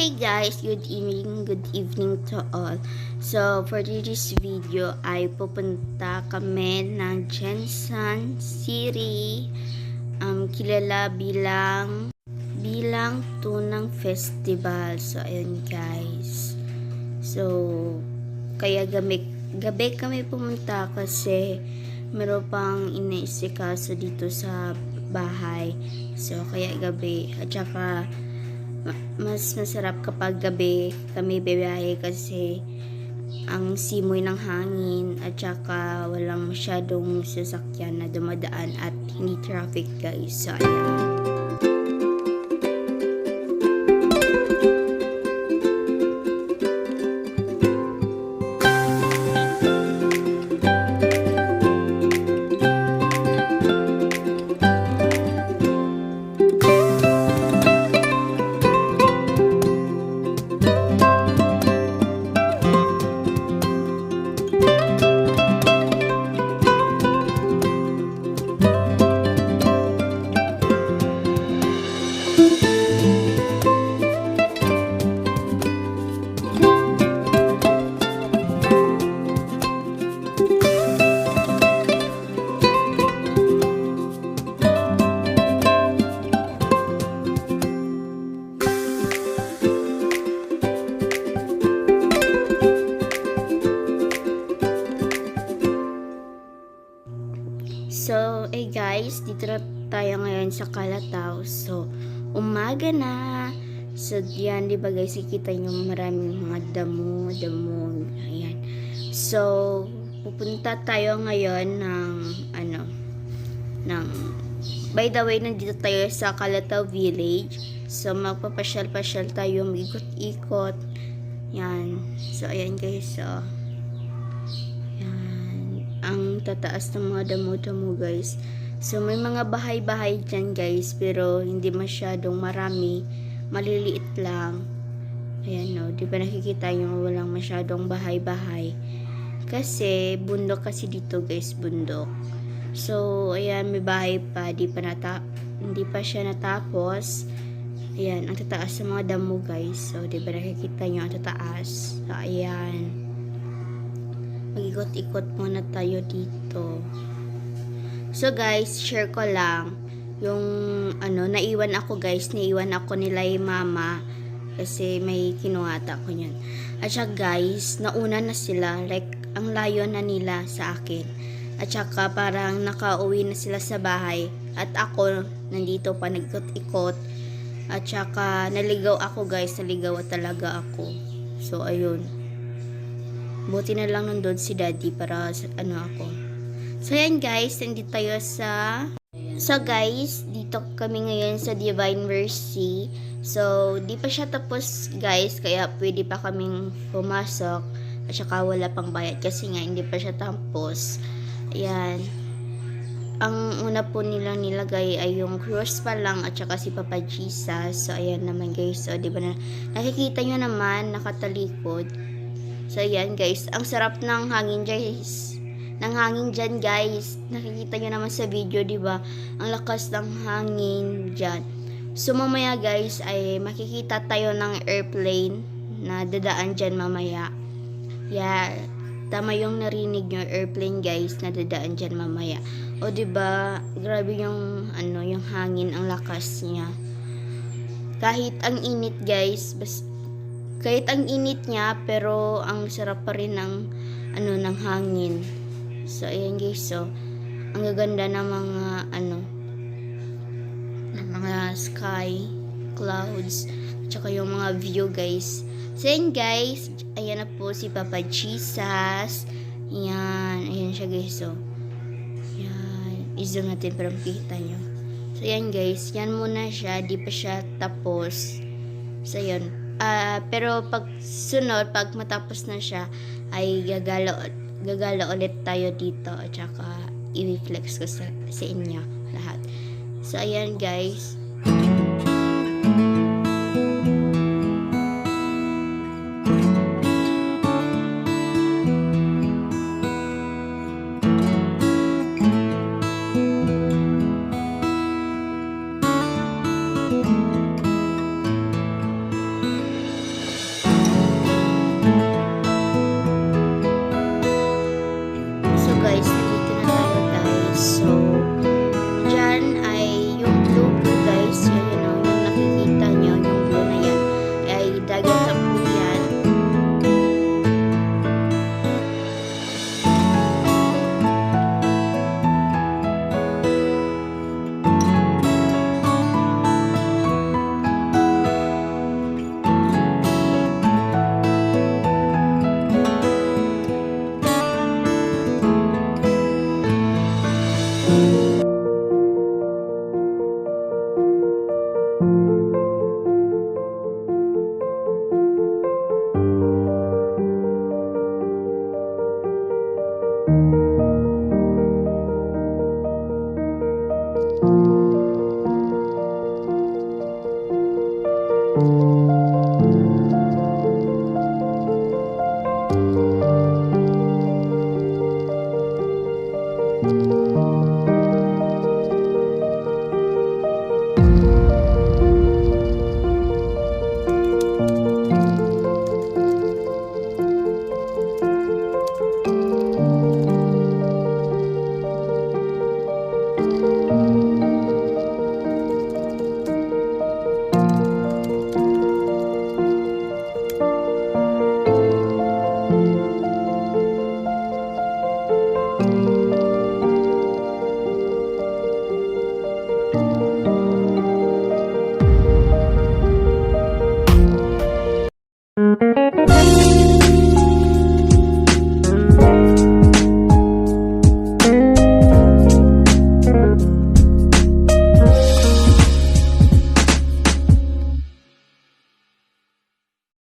Hey guys, good evening, good evening to all. So, for this video ay pupunta kami ng Jensen City. Um, kilala bilang bilang Tunang Festival. So, ayun guys. So, kaya gabi, gabi kami pumunta kasi meron pang inaisikaso dito sa bahay. So, kaya gabi. At saka, mas masarap kapag gabi kami bibiyahe kasi ang simoy ng hangin at saka walang masyadong sasakyan na dumadaan at hindi traffic guys. So, ayan. Guys, dito tayo ngayon sa Kalataw. So, umaga na. So, yan, di ba guys, ikita nyo maraming mga damo, damo, ayan. So, pupunta tayo ngayon ng, ano, ng, by the way, nandito tayo sa Kalataw Village. So, magpapasyal-pasyal tayo, mag-ikot-ikot. Yan. So, ayan guys, so. Ang tataas ng mga damo-damo guys. So may mga bahay-bahay dyan guys. Pero hindi masyadong marami. Maliliit lang. Ayan no. Di ba nakikita nyo walang masyadong bahay-bahay. Kasi bundok kasi dito guys. Bundok. So ayan may bahay pa. Di pa nata hindi pa siya natapos. Ayan. Ang tataas ng mga damo guys. So di ba nakikita nyo ang tataas. So ayan mag-ikot-ikot muna tayo dito. So guys, share ko lang yung ano, naiwan ako guys, naiwan ako nila yung mama kasi may kinuhata ko yun. At saka guys, nauna na sila, like ang layo na nila sa akin. At saka parang nakauwi na sila sa bahay at ako nandito pa nagkot-ikot. At saka naligaw ako guys, naligaw talaga ako. So ayun. Buti na lang nandun si daddy para ano ako. So yan guys, nandito tayo sa... So guys, dito kami ngayon sa Divine Mercy. So, di pa siya tapos guys, kaya pwede pa kaming pumasok. At saka wala pang bayad kasi nga hindi pa siya tapos. Ayan. Ang una po nilang nilagay ay yung cross pa lang at saka si Papa Jesus. So, ayan naman guys. So, di ba na, nakikita nyo naman, nakatalikod. So, ayan guys. Ang sarap ng hangin guys. Ng hangin dyan guys. Nakikita nyo naman sa video, di ba? Ang lakas ng hangin dyan. So, mamaya guys, ay makikita tayo ng airplane na dadaan dyan mamaya. Yeah, tama yung narinig nyo, airplane guys, na dadaan dyan mamaya. O, di ba grabe yung, ano, yung hangin, ang lakas niya. Kahit ang init guys, bas, kahit ang init niya, pero ang sarap pa rin ng, ano, ng hangin. So, ayan guys, so, ang gaganda ng mga, ano, ng mga sky, clouds, tsaka yung mga view guys. So, ayan guys, ayan na po si Papa Jesus. Ayan, ayan siya guys, so, yan, i-zoom natin para makikita nyo. So, yan guys, yan muna siya, di pa siya tapos. So, yun. Ah, pero pag sunod, pag matapos na siya, ay gagala, gagala ulit tayo dito at saka i-flex ko sa, sa inyo lahat. So, ayan guys. Mm-hmm.